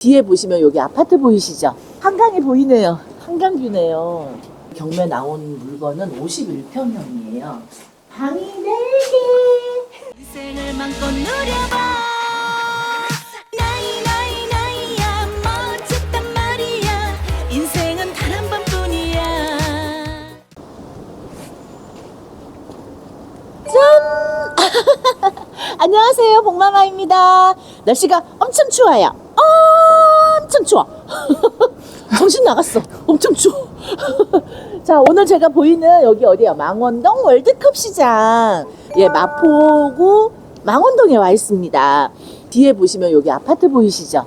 뒤에 보시면 여기 아파트 보이시죠? 한강이 보이네요. 한강뷰네요. 경매 나온 물건은 51평형이에요. 방이 4개. 인생을 맘껏 누려봐 나이 나이 나이야 멋졌단 말이야 인생은 단 한 번뿐이야 안녕하세요. 복마마입니다. 날씨가 엄청 추워요. 엄청 추워. 정신 나갔어. 엄청 추워. 자, 오늘 제가 보이는 여기 어디야? 망원동 월드컵 시장. 예, 마포구 망원동에 와 있습니다. 뒤에 보시면 여기 아파트 보이시죠?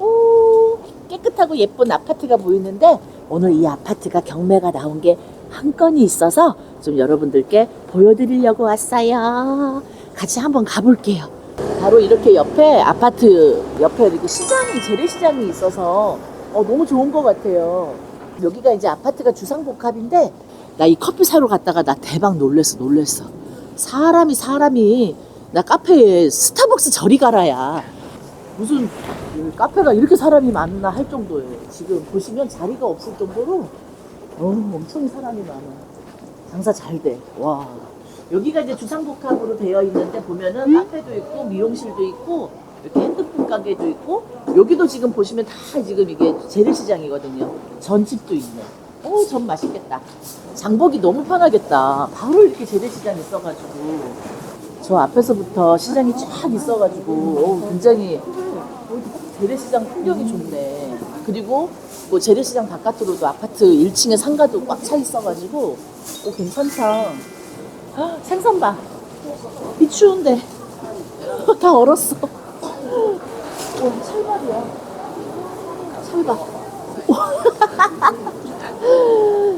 오, 깨끗하고 예쁜 아파트가 보이는데 오늘 이 아파트가 경매가 나온 게 한 건이 있어서 좀 여러분들께 보여드리려고 왔어요. 같이 한번 가볼게요. 바로 이렇게 옆에 아파트 옆에 이렇게 시장이 재래시장이 있어서 어, 너무 좋은 것 같아요. 여기가 이제 아파트가 주상복합인데 나 이 커피 사러 갔다가 나 대박 놀랬어 놀랬어. 사람이 사람이 나 카페에 스타벅스 저리 가라야. 무슨 이 카페가 이렇게 사람이 많나 할 정도예요. 지금 보시면 자리가 없을 정도로 어, 엄청 사람이 많아. 장사 잘 돼. 와. 여기가 이제 주상복합으로 되어 있는데 보면은 카페도 있고 미용실도 있고 이렇게 핸드폰 가게도 있고 여기도 지금 보시면 다 지금 이게 재래시장이거든요. 전집도 있네. 오, 전 맛있겠다. 장보기 너무 편하겠다. 바로 이렇게 재래시장 있어가지고 저 앞에서부터 시장이 쫙 있어가지고 오, 굉장히 재래시장 풍경이 좋네. 그리고 뭐 재래시장 바깥으로도 아파트 1층에 상가도 꽉 차 있어가지고 오 괜찮다. 헉, 생선 봐. 비 추운데 다 얼었어. 오 찰밥이야. 찰밥.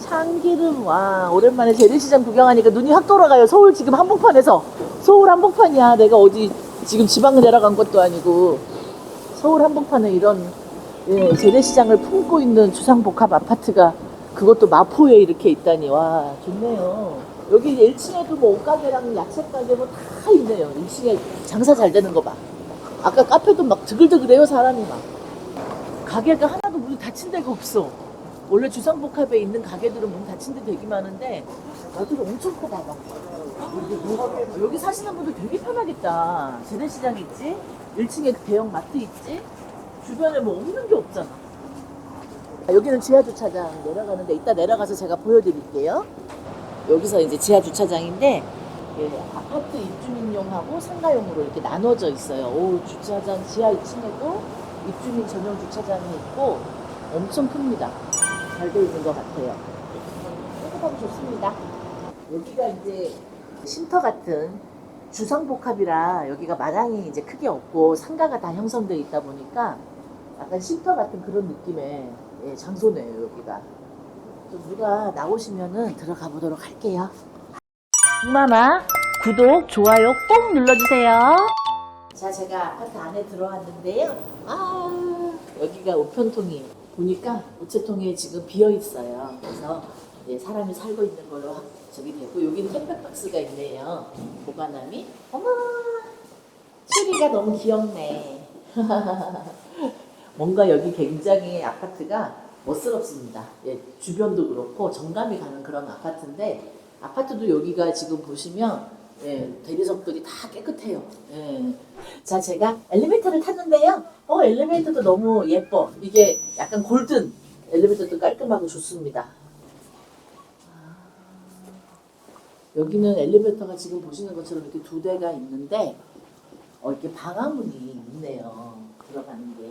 참기름 와 오랜만에 재래시장 구경하니까 눈이 확 돌아가요. 서울 지금 한복판에서 서울 한복판이야. 내가 어디 지금 지방을 내려간 것도 아니고 서울 한복판에 이런 예, 재래시장을 품고 있는 주상복합 아파트가 그것도 마포에 이렇게 있다니 와 좋네요. 여기 1층에도 뭐 옷가게랑 야채가게 뭐 다 있네요. 1층에 장사 잘 되는 거 봐. 아까 카페도 막 드글드글해요 사람이 막. 가게가 하나도 문이 닫힌 데가 없어. 원래 주상복합에 있는 가게들은 문 닫힌 데 되게 많은데 여기가 엄청 커 봐봐. 여기 사시는 분들 되게 편하겠다. 재래시장 있지? 1층에 대형 마트 있지? 주변에 뭐 없는 게 없잖아. 아, 여기는 지하 주차장 내려가는데 이따 내려가서 제가 보여드릴게요. 여기서 이제 지하 주차장인데 예, 아파트 입주민용하고 상가용으로 이렇게 나눠져 있어요. 오 주차장 지하 2층에도 입주민 전용 주차장이 있고 엄청 큽니다. 잘돼 있는 것 같아요. 깨끗하고 좋습니다. 여기가 이제 쉼터 같은 주상복합이라 여기가 마당이 이제 크게 없고 상가가 다 형성되어 있다 보니까 약간 쉼터 같은 그런 느낌의 예, 장소네요 여기가. 좀 누가 나오시면은 들어가 보도록 할게요. 마마 구독 좋아요 꼭 눌러주세요. 자 제가 아파트 안에 들어왔는데요. 아 여기가 우편통이 보니까 우체통에 지금 비어 있어요. 그래서 예, 사람이 살고 있는 걸로 확 저기 되고 여기는 캔백박스가 있네요. 보관함이 어머 추리가 너무 귀엽네. 뭔가 여기 굉장히 아파트가 멋스럽습니다. 예, 주변도 그렇고 정감이 가는 그런 아파트인데 아파트도 여기가 지금 보시면 예, 대리석들이 다 깨끗해요. 예. 자, 제가 엘리베이터를 탔는데요. 어, 엘리베이터도 너무 예뻐. 이게 약간 골든 엘리베이터도 깔끔하고 좋습니다. 아, 여기는 엘리베이터가 지금 보시는 것처럼 이렇게 두 대가 있는데 어, 이렇게 방화문이 있네요. 들어가는 게.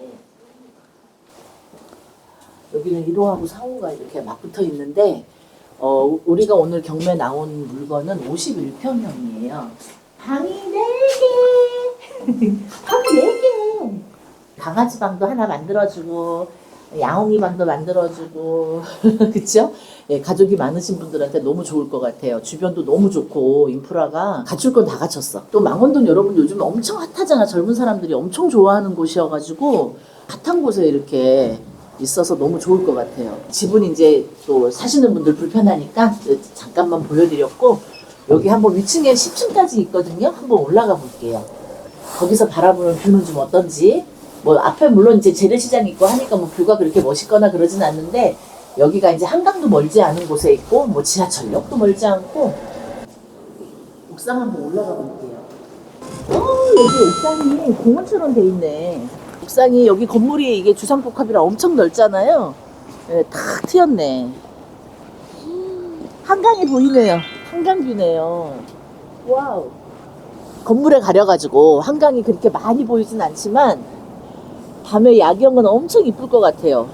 여기는 1호하고 4호가 이렇게 막 붙어 있는데 어, 우리가 오늘 경매 나온 물건은 51평형이에요. 방이 4개! 방 4개! 강아지 방도 하나 만들어주고, 야옹이 방도 만들어주고, 그쵸? 예, 가족이 많으신 분들한테 너무 좋을 것 같아요. 주변도 너무 좋고, 인프라가 갖출 건 다 갖췄어. 또 망원동 여러분 요즘 엄청 핫하잖아. 젊은 사람들이 엄청 좋아하는 곳이어가지고, 핫한 곳에 이렇게 있어서 너무 좋을 것 같아요. 집은 이제 또 사시는 분들 불편하니까 잠깐만 보여드렸고 여기 한번 위층에 10층까지 있거든요. 한번 올라가 볼게요. 거기서 바라보는 뷰는 좀 어떤지 뭐 앞에 물론 이제 재래시장 있고 하니까 뭐 뷰가 그렇게 멋있거나 그러진 않는데 여기가 이제 한강도 멀지 않은 곳에 있고 뭐 지하철역도 멀지 않고 옥상 한번 올라가 볼게요. 어 여기 옥상이 공원처럼 돼 있네. 옥상이 여기 건물이 이게 주상복합이라 엄청 넓잖아요. 네, 탁 트였네. 음, 한강이 보이네요. 한강뷰네요. 와우. 건물에 가려가지고 한강이 그렇게 많이 보이진 않지만 밤에 야경은 엄청 이쁠 것 같아요.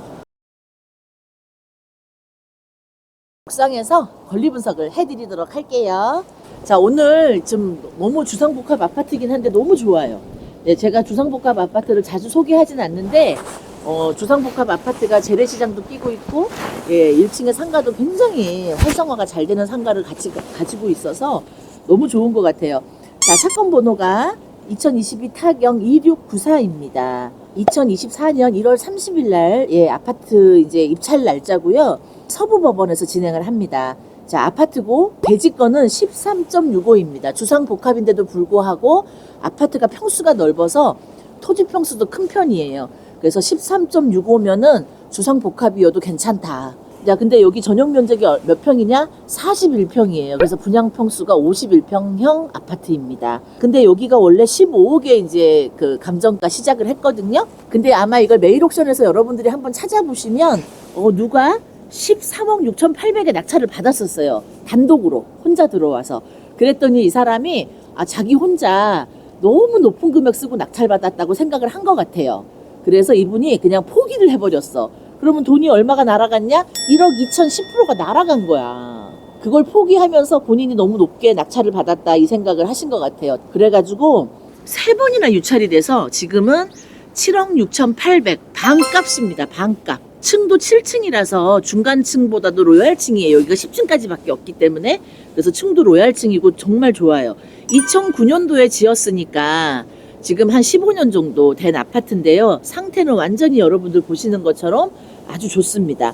옥상에서 권리 분석을 해드리도록 할게요. 자, 오늘 좀 너무 주상복합 아파트긴 한데 너무 좋아요. 네, 제가 주상복합 아파트를 자주 소개하진 않는데, 어, 주상복합 아파트가 재래시장도 끼고 있고, 예, 1층의 상가도 굉장히 활성화가 잘 되는 상가를 같이 가지고 있어서 너무 좋은 것 같아요. 자, 사건 번호가 2022 타경 2694입니다. 2024년 1월 30일 날, 예, 아파트 이제 입찰 날짜고요. 서부법원에서 진행을 합니다. 자, 아파트고 대지권은 13.65입니다. 주상 복합인데도 불구하고 아파트가 평수가 넓어서 토지 평수도 큰 편이에요. 그래서 13.65면은 주상 복합이어도 괜찮다. 야, 근데 여기 전용 면적이 어- 몇 평이냐? 41평이에요. 그래서 분양 평수가 51평형 아파트입니다. 근데 여기가 원래 15억에 이제 그 감정가 시작을 했거든요. 근데 아마 이걸 메일 옥션에서 여러분들이 한번 찾아보시면 어, 누가 13억 6,800에 낙찰을 받았었어요. 단독으로 혼자 들어와서. 그랬더니 이 사람이 아 자기 혼자 너무 높은 금액 쓰고 낙찰 받았다고 생각을 한 것 같아요. 그래서 이분이 그냥 포기를 해버렸어. 그러면 돈이 얼마가 날아갔냐? 1억 2,010%가 날아간 거야. 그걸 포기하면서 본인이 너무 높게 낙찰을 받았다 이 생각을 하신 것 같아요. 그래가지고 세 번이나 유찰이 돼서 지금은 7억 6,800 반값입니다. 반값. 층도 7층이라서 중간층보다도 로얄층이에요. 여기가 10층까지밖에 없기 때문에 그래서 층도 로얄층이고 정말 좋아요. 2009년도에 지었으니까 지금 한 15년 정도 된 아파트인데요. 상태는 완전히 여러분들 보시는 것처럼 아주 좋습니다.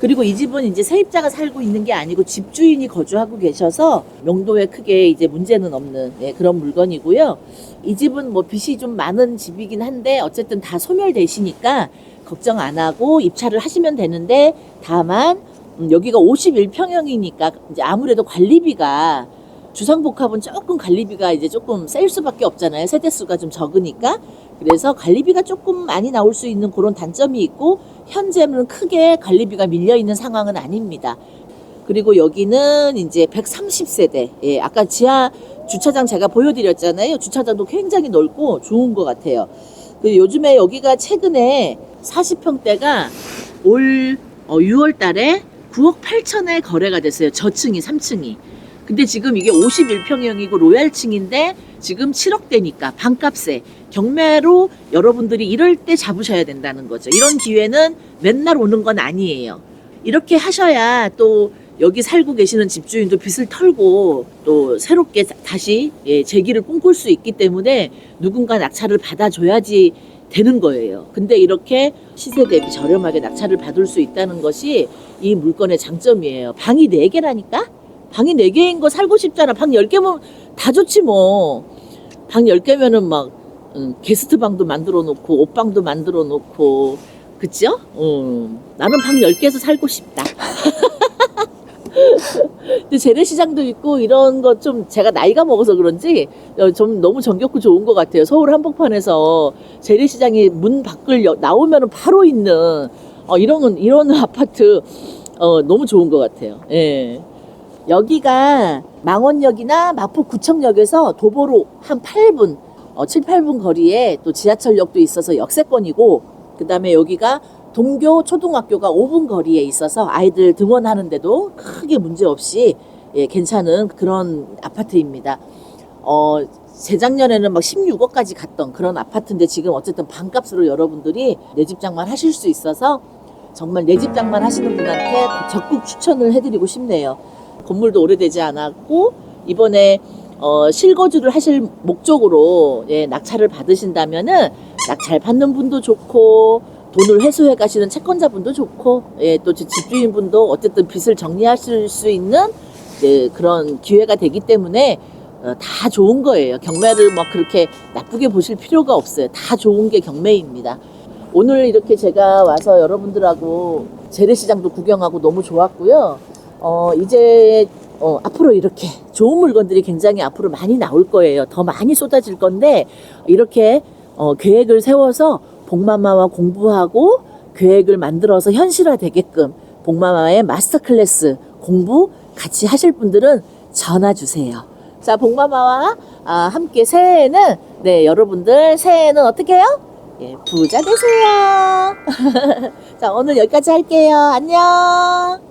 그리고 이 집은 이제 세입자가 살고 있는 게 아니고 집주인이 거주하고 계셔서 명도에 크게 이제 문제는 없는 예, 그런 물건이고요. 이 집은 뭐 빚이 좀 많은 집이긴 한데 어쨌든 다 소멸되시니까 걱정 안 하고 입찰을 하시면 되는데 다만 음, 여기가 51평형이니까 이제 아무래도 관리비가 주상복합은 조금 관리비가 이제 조금 셀 수밖에 없잖아요. 세대수가 좀 적으니까. 그래서 관리비가 조금 많이 나올 수 있는 그런 단점이 있고 현재는 크게 관리비가 밀려 있는 상황은 아닙니다. 그리고 여기는 이제 130세대. 예, 아까 지하 주차장 제가 보여드렸잖아요. 주차장도 굉장히 넓고 좋은 것 같아요. 그 요즘에 여기가 최근에 40평대가 올 6월 달에 9억 8천에 거래가 됐어요. 저층이 3층이. 근데 지금 이게 51평형이고 로얄층인데 지금 7억대니까 반값에 경매로 여러분들이 이럴 때 잡으셔야 된다는 거죠. 이런 기회는 맨날 오는 건 아니에요. 이렇게 하셔야 또 여기 살고 계시는 집주인도 빚을 털고 또 새롭게 다시 예, 재기를 꿈꿀 수 있기 때문에 누군가 낙찰을 받아줘야지 되는 거예요. 근데 이렇게 시세 대비 저렴하게 낙찰을 받을 수 있다는 것이 이 물건의 장점이에요. 방이 4개라니까? 방이 4개인 거 살고 싶잖아. 방 10개면 다 좋지 뭐. 방 10개면은 막 음, 게스트 방도 만들어 놓고 옷방도 만들어 놓고 그죠? 음, 나는 방 10개에서 살고 싶다. 근데 재래시장도 있고 이런 거좀 제가 나이가 먹어서 그런지 어, 좀 너무 정겹고 좋은 것 같아요. 서울 한복판에서 재래시장이 문 밖을 여- 나오면 바로 있는 어, 이런 이런 아파트 어, 너무 좋은 것 같아요. 예. 여기가 망원역이나 마포구청역에서 도보로 한 8분, 어, 7, 8분 거리에 또 지하철역도 있어서 역세권이고, 그 다음에 여기가 동교 초등학교가 5분 거리에 있어서 아이들 등원하는데도 크게 문제 없이 예, 괜찮은 그런 아파트입니다. 어, 재작년에는 막 16억까지 갔던 그런 아파트인데 지금 어쨌든 반값으로 여러분들이 내 집 장만 하실 수 있어서 정말 내 집 장만 하시는 분한테 적극 추천을 해드리고 싶네요. 건물도 오래되지 않았고 이번에 어, 실거주를 하실 목적으로 예, 낙찰을 받으신다면은 낙찰 받는 분도 좋고 돈을 회수해 가시는 채권자분도 좋고 예, 또 집주인분도 어쨌든 빚을 정리하실 수 있는 예, 그런 기회가 되기 때문에 어, 다 좋은 거예요. 경매를 막 그렇게 나쁘게 보실 필요가 없어요. 다 좋은 게 경매입니다. 오늘 이렇게 제가 와서 여러분들하고 재래시장도 구경하고 너무 좋았고요. 어, 이제 어, 앞으로 이렇게 좋은 물건들이 굉장히 앞으로 많이 나올 거예요. 더 많이 쏟아질 건데 이렇게 어, 계획을 세워서 복마마와 공부하고 계획을 만들어서 현실화되게끔 복마마의 마스터 클래스 공부 같이 하실 분들은 전화 주세요. 자, 복마마와 아, 함께 새해에는 네 여러분들 새해에는 어떻게 해요? 예, 부자 되세요. 자, 오늘 여기까지 할게요. 안녕.